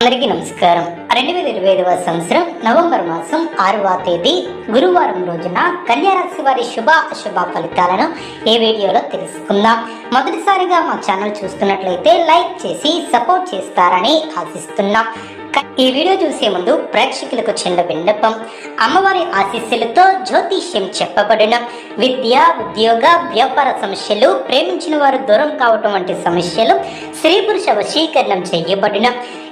అందరికీ నమస్కారం. రెండు వేల ఇరవై ఐదవ సంవత్సరం నవంబర్ మాసం ఆరవ తేదీ గురువారం రోజున కన్యారాశి వారి శుభ అశుభ ఫలితాలను ఈ వీడియోలో తెలుసుకుందాం. మొదటిసారిగా మా ఛానల్ చూస్తున్నట్లయితే లైక్ చేసి సపోర్ట్ చేస్తారని ఆశిస్తున్నాం. ఈ వీడియో చూసే ముందు ప్రేక్షకులకు చిన్న విన్నపం. అమ్మవారి ఆశీస్సులతో జ్యోతిష్యం చెప్పబడిన. విద్య ఉద్యోగ వ్యాపార సమస్యలు ప్రేమించిన వారు దూరం కావటం వంటి సమస్యలు స్త్రీ పురుష వశీకరణం చేయబడిన.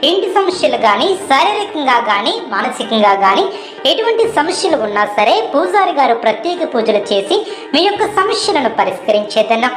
ఇంటి సమస్యలు కానీ శారీరకంగా కానీ మానసికంగా కానీ ఎటువంటి సమస్యలు ఉన్నా సరే పూజారి గారు ప్రత్యేక పూజలు చేసి మీ యొక్క సమస్యలను పరిష్కరించేదన్న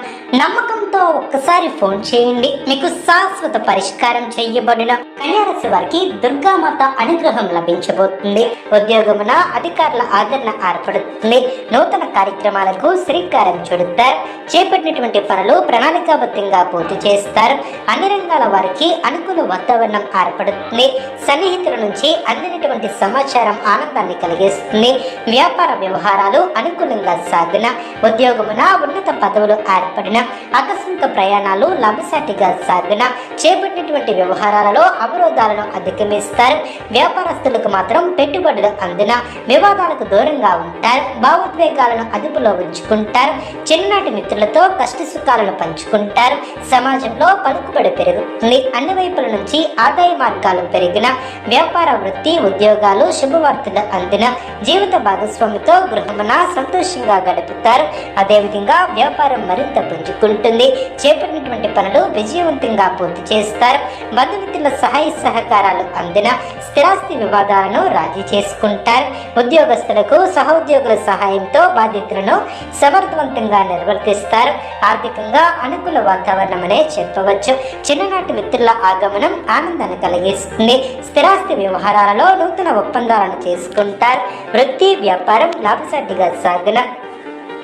నమ్మకంతో ఒక్కసారి ఫోన్ చేయండి. మీకు శాశ్వత పరిష్కారం చేయబడిన కన్యారాశి వారికి దుర్గామాత అనుగ్రహం లభించబోతుంది. ఉద్యోగమున అధికారుల ఆదరణ ఏర్పడుతుంది. నూతన కార్యక్రమాలకు శ్రీకారం చుడతారు. చేపట్టినటువంటి పనులు ప్రణాళికాబద్ధంగా పూర్తి చేస్తారు. అన్ని రంగాల వారికి అనుకూల వాతావరణం ఏర్పడుతుంది. సన్నిహితుల నుంచి అందినటువంటి సమాచారం ఆనందాన్ని కలిగిస్తుంది. వ్యాపార వ్యవహారాలు అనుకూలంగా సాగిన ఉద్యోగమున ఉన్నత పదవులు ఏర్పడిన ఆకస్మిక ప్రయాణాలు లాభసాటిగా సాగిన చేపట్టినటువంటి వ్యవహారాలలో అవరోధాలను అధిగమిస్తారు. వ్యాపారస్తులకు మాత్రం పెట్టుబడులు అందిన వివాదాలకు దూరంగా ఉంటారు. భావోద్వేగాలను అదుపులో ఉంచుకుంటారు. చిన్ననాటి మిత్రులతో కష్ట సుఖాలను పంచుకుంటారు. సమాజంలో పలుకుబడి పెరుగుతుంది. అన్ని వైపుల నుంచి ఆదాయ మార్గాలు పెరిగిన వ్యాపార వృత్తి ఉద్యోగాలు శుభవార్తలు అందిన జీవిత భాగస్వామితో గృహమున సంతోషంగా గడుపుతారు. అదేవిధంగా వ్యాపారం మరింత పుంజుకుంటుంది. చేపట్టినటువంటి పనులు విజయవంతంగా పూర్తి చేస్తారు. బంధుమిత్రుల సహాయ సహకారాలు అందిన స్థిరాస్తి వివాదాలను రాజీ చేసుకుంటారు. ఉద్యోగస్తులకు సహోద్యోగుల సహాయంతో బాధ్యతలను సమర్థవంతంగా నిర్వర్తిస్తారు. ఆర్థికంగా అనుకూల వాతావరణమనే చెప్పవచ్చు. చిన్ననాటి మిత్రుల ఆగమనం ఆనందాన్ని కలిగిస్తుంది. స్థిరాస్తి వ్యవహారాలలో నూతన ఒప్పందాలను చేసుకుంటారు. వృత్తి వ్యాపారం లాభసాటిగా సాగిన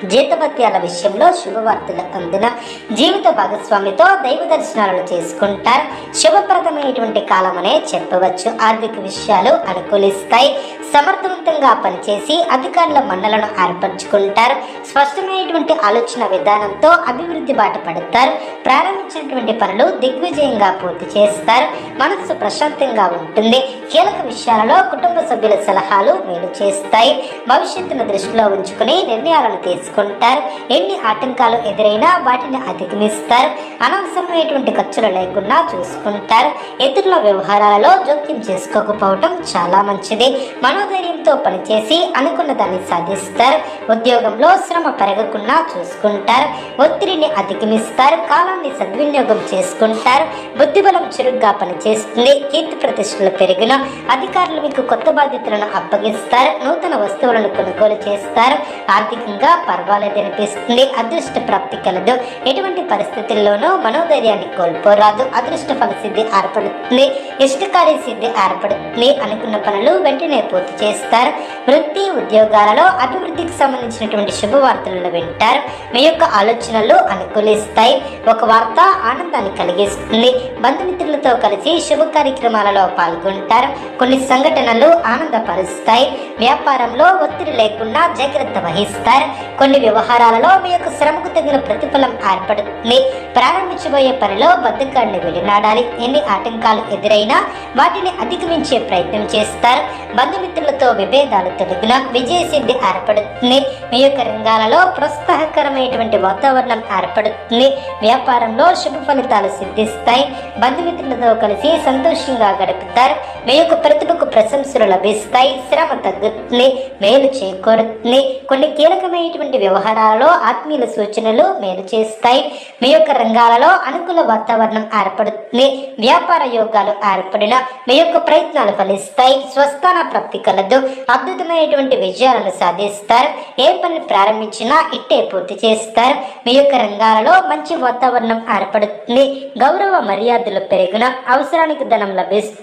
జీతభత్యాల విషయంలో శుభవార్తలు అందిన జీవిత భాగస్వామితో దైవ దర్శనాలను చేసుకుంటారు. శుభప్రదమైనటువంటి కాలమనే చెప్పవచ్చు. ఆర్థిక విషయాలు అనుకూలిస్తాయి. సమర్థవంతంగా పనిచేసి అధికారుల మండలను ఏర్పరచుకుంటారు. స్పష్టమైనటువంటి ఆలోచన విధానంతో అభివృద్ధి బాట పడతారు. ప్రారంభించినటువంటి పనులు దిగ్విజయంగా పూర్తి చేస్తారు. మనస్సు ప్రశాంతంగా ఉంటుంది. కీలక విషయాలలో కుటుంబ సభ్యుల సలహాలు మేలు చేస్తాయి. భవిష్యత్తును దృష్టిలో ఉంచుకుని నిర్ణయాలను తీసుకుంటారు. ఎన్ని ఆటంకాలు ఎదురైనా వాటిని అధిగమిస్తారు. అనవసరమైనటువంటి ఖర్చులు లేకుండా చూసుకుంటారు. ఇతరుల వ్యవహారాలలో జోక్యం చేసుకోకపోవటం చాలా మంచిది. మనం మనోధైర్యంతో పనిచేసి అనుకున్న దాన్ని సాధిస్తారు. ఉద్యోగంలో శ్రమ పెరగకుండా చూసుకుంటారు. ఒత్తిడిని అధిగమిస్తారు. కాలాన్ని సద్వినియోగం చేసుకుంటారు. బుద్ధిబలం చురుగ్గా పనిచేస్తుంది. కీర్తి ప్రతిష్టలు పెరిగిన అధికారులు మీకు కొత్త బాధ్యతలను అప్పగిస్తారు. నూతన వస్తువులను కొనుగోలు చేస్తారు. ఆర్థికంగా పర్వాలేదు అనిపిస్తుంది. అదృష్ట ప్రాప్తి కలదు. ఎటువంటి పరిస్థితుల్లోనూ మనోధైర్యాన్ని కోల్పోరాదు. అదృష్ట ఫలసిద్ధి ఏర్పడుతుంది. ఇష్టకార్య సిద్ధి ఏర్పడుతుంది. అనుకున్న పనులు వెంటనే పూర్తి చేస్తారు. వృత్తి ఉద్యోగాలలో అభివృద్ధికి సంబంధించినటువంటి శుభవార్తలను వింటారు. మీ యొక్క ఆలోచనలు అనుకూలిస్తాయి. ఒక వార్త ఆనందాన్ని కలిగిస్తుంది. బంధుమిత్రులతో కలిసి శుభ కార్యక్రమాలలో పాల్గొంటారు. కొన్ని సంఘటనలు ఆనందపరుస్తాయి. వ్యాపారంలో ఒత్తిడి లేకుండా జాగ్రత్త వహిస్తారు. కొన్ని వ్యవహారాలలో మీ యొక్క శ్రమకు తగిన ప్రతిఫలం ఏర్పడుతుంది. ప్రారంభించబోయే పనిలో బద్ధకాన్ని వెళ్ళినాడాలి ఎన్ని ఆటంకాలు ఎదురైనా వాటిని అధిగమించే ప్రయత్నం చేస్తారు. బంధుమిత్రులు ఇతరులతో విభేదాలు తొలగిన విజయసిద్ధి ఏర్పడుతుంది. మీ యొక్క రంగాలలో ప్రోత్సాహకరమైనటువంటి వాతావరణం ఏర్పడుతుంది. వ్యాపారంలో శుభ ఫలితాలు సిద్ధిస్తాయి. బంధుమిత్రులతో కలిసి సంతోషంగా గడుపుతారు మీ యొక్క ప్రతిభకు ప్రశంసలు లభిస్తాయి. శ్రమ తగ్గుతుంది. మేలు చేకూరుతుంది. కొన్ని కీలకమైనటువంటి వ్యవహారాలలో ఆత్మీయుల సూచనలు మేలు చేస్తాయి. మీ యొక్క రంగాలలో అనుకూల వాతావరణం ఏర్పడుతుంది. వ్యాపార యోగాలు ఏర్పడిన మీ యొక్క ప్రయత్నాలు ఫలిస్తాయి. స్వస్థాన ప్రాప్తి కలదు. అద్భుతమైనటువంటి విజయాలను సాధిస్తారు. ఏ పని ప్రారంభించినా ఇట్టే పూర్తి చేస్తారు. మీ యొక్క రంగాలలో మంచి వాతావరణం ఏర్పడుతుంది. గౌరవ మర్యాదలు పెరిగిన అవసరానికి ధనం లభిస్తుంది.